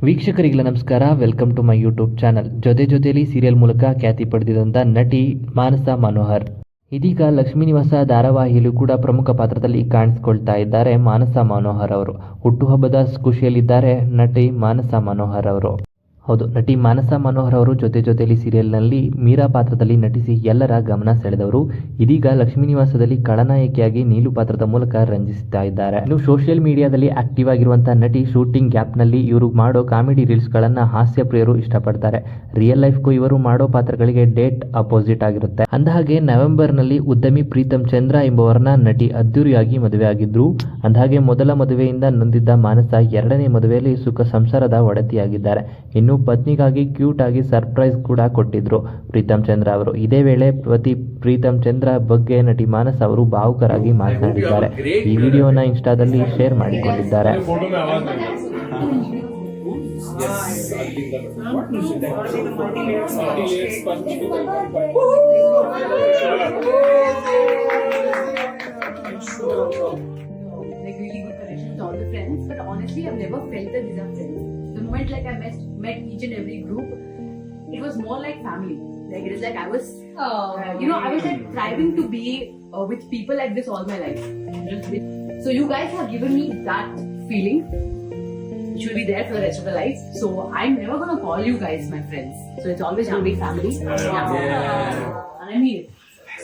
ವೀಕ್ಷಕರಿಗೆಲ್ಲ ನಮಸ್ಕಾರ. Welcome to my YouTube channel ಜೊತೆ ಜೊತೆಯಲ್ಲಿ ಸೀರಿಯಲ್ ಮೂಲಕ ಖ್ಯಾತಿ ಪಡೆದಿದ್ದಂಥ ನಟಿ ಮಾನಸ ಮನೋಹರ್. ಇದೀಗ ಲಕ್ಷ್ಮೀ ನಿವಾಸ ಧಾರಾವಾಹಿಯಲ್ಲೂ ಕೂಡ ಪ್ರಮುಖ ಪಾತ್ರದಲ್ಲಿ ಕಾಣಿಸಿಕೊಳ್ತಾ ಇದ್ದಾರೆ ಮಾನಸ ಮನೋಹರ್ ಅವರು. ಹುಟ್ಟುಹಬ್ಬದ ಖುಷಿಯಲ್ಲಿದ್ದಾರೆ ನಟಿ ಮಾನಸ ಮನೋಹರ್ ಅವರು. ಹೌದು, ನಟಿ ಮಾನಸ ಮನೋಹರ್ ಅವರು ಜೊತೆ ಜೊತೆಯಲ್ಲಿ ಸೀರಿಯಲ್ನಲ್ಲಿ ಮೀರಾ ಪಾತ್ರದಲ್ಲಿ ನಟಿಸಿ ಎಲ್ಲರ ಗಮನ ಸೆಳೆದವರು. ಇದೀಗ ಲಕ್ಷ್ಮೀ ನಿವಾಸದಲ್ಲಿ ಖಳನಾಯಕಿಯಾಗಿ ನೀಲು ಪಾತ್ರದ ಮೂಲಕ ರಂಜಿಸುತ್ತಾ ಇದ್ದಾರೆ ಇನ್ನು ಸೋಷಿಯಲ್ ಮೀಡಿಯಾದಲ್ಲಿ ಆಕ್ಟಿವ್ ಆಗಿರುವಂತಹ ನಟಿ ಶೂಟಿಂಗ್ ಗ್ಯಾಪ್ನಲ್ಲಿ ಇವರು ಮಾಡೋ ಕಾಮಿಡಿ ರೀಲ್ಸ್ಗಳನ್ನು ಹಾಸ್ಯ ಪ್ರಿಯರು ಇಷ್ಟಪಡ್ತಾರೆ. ರಿಯಲ್ ಲೈಫ್ಗೂ ಇವರು ಮಾಡೋ ಪಾತ್ರಗಳಿಗೆ ಡೇಟ್ ಅಪೋಸಿಟ್ ಆಗಿರುತ್ತೆ. ಅಂದಹಾಗೆ, ನವೆಂಬರ್ನಲ್ಲಿ ಉದ್ಯಮಿ ಪ್ರೀತಮ್ ಚಂದ್ರ ಎಂಬುವರನ್ನ ನಟಿ ಅದ್ದೂರಿಯಾಗಿ ಮದುವೆ ಆಗಿದ್ರು. ಅಂದಹಾಗೆ, ಮೊದಲ ಮದುವೆಯಿಂದ ನೊಂದಿದ್ದ ಮಾನಸ ಎರಡನೇ ಮದುವೆಯಲ್ಲಿ ಸುಖ ಸಂಸಾರದ ಒಡತಿಯಾಗಿದ್ದಾರೆ. ಇನ್ನು ಪತ್ನಿಗಾಗಿ ಕ್ಯೂಟ್ ಆಗಿ ಸರ್ಪ್ರೈಸ್ ಕೂಡ ಕೊಟ್ಟಿದ್ರು ಪ್ರೀತಮ್ ಚಂದ್ರ ಅವರು. ಇದೇ ವೇಳೆ ಪತಿ ಪ್ರೀತಮ್ ಚಂದ್ರ ಬಗ್ಗೆ ನಟಿ ಮಾನಸ್ ಅವರು ಭಾವುಕರಾಗಿ ಮಾತನಾಡಿದ್ದಾರೆ. ಈ ವಿಡಿಯೋನ ಇನ್ಸ್ಟಾದಲ್ಲಿ ಶೇರ್ ಮಾಡಿಕೊಂಡಿದ್ದಾರೆ. Like really good connection with all the friends, but honestly, I've never felt that these. The moment like I met met each and every group, it was more like family. Like it is like I was, uh, you know, I was like striving to be uh, with people like this all my life. So you guys have given me that feeling. Which will be there for the rest of the life. So I'm never gonna call you guys my friends. So it's always gonna be family. Yeah. And I'm here.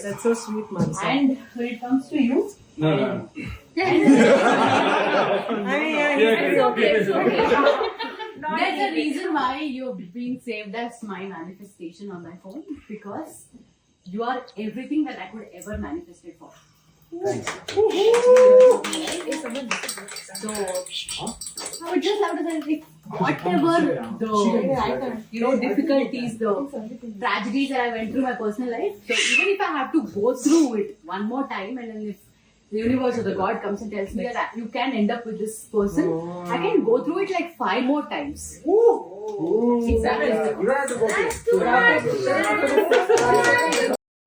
That's so sweet, Mansa. And when it comes to you, No, no. I mean, yeah, it's okay. It's okay. There's a reason why you're being saved as my manifestation on my phone because you are everything that I could ever manifest it for. So I would just have to say like whatever the you know difficulties, the tragedies that I went through in my personal life. So even if I have to go through it one more time and then if the universe or the God comes and tells me that you can end up with this person, I can go through it like five more times.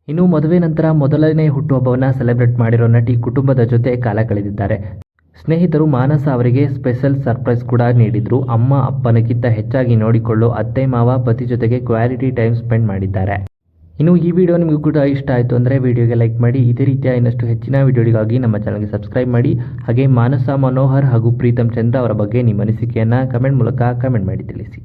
ಇನ್ನು ಮದುವೆ ನಂತರ ಮೊದಲನೇ ಹುಟ್ಟುಹಬ್ಬವನ್ನು celebrate ಮಾಡಿರೋ ನಟಿ ಕುಟುಂಬದ ಜೊತೆ ಕಾಲ ಕಳೆದಿದ್ದಾರೆ. ಸ್ನೇಹಿತರು ಮಾನಸ ಅವರಿಗೆ ಸ್ಪೆಷಲ್ ಸರ್ಪ್ರೈಸ್ ಕೂಡ ನೀಡಿದ್ರು. ಅಮ್ಮ ಅಪ್ಪನಕ್ಕಿಂತ ಹೆಚ್ಚಾಗಿ ನೋಡಿಕೊಳ್ಳೋ ಅತ್ತೆ ಮಾವ ಪತಿ ಜೊತೆಗೆ ಕ್ವಾಲಿಟಿ ಟೈಮ್ ಸ್ಪೆಂಡ್ ಮಾಡಿದ್ದಾರೆ. ಇನ್ನು ಈ ವಿಡಿಯೋ ನಿಮಗೂ ಕೂಡ ಇಷ್ಟ ಆಯಿತು ಅಂದರೆ ವಿಡಿಯೋಗೆ ಲೈಕ್ ಮಾಡಿ. ಇದೇ ರೀತಿಯ ಇನ್ನಷ್ಟು ಹೆಚ್ಚಿನ ವಿಡಿಯೋಗಳಿಗಾಗಿ ನಮ್ಮ ಚಾನಲ್ಗೆ ಸಬ್ಸ್ಕ್ರೈಬ್ ಮಾಡಿ. ಹಾಗೆ ಮಾನಸ, ಮನೋಹರ್ ಹಾಗೂ ಪ್ರೀತಮ್ ಚಂದ್ರ ಅವರ ಬಗ್ಗೆ ನಿಮ್ಮ ಅನಿಸಿಕೆಯನ್ನು ಕಮೆಂಟ್ ಮೂಲಕ ಕಮೆಂಟ್ ಮಾಡಿ ತಿಳಿಸಿ.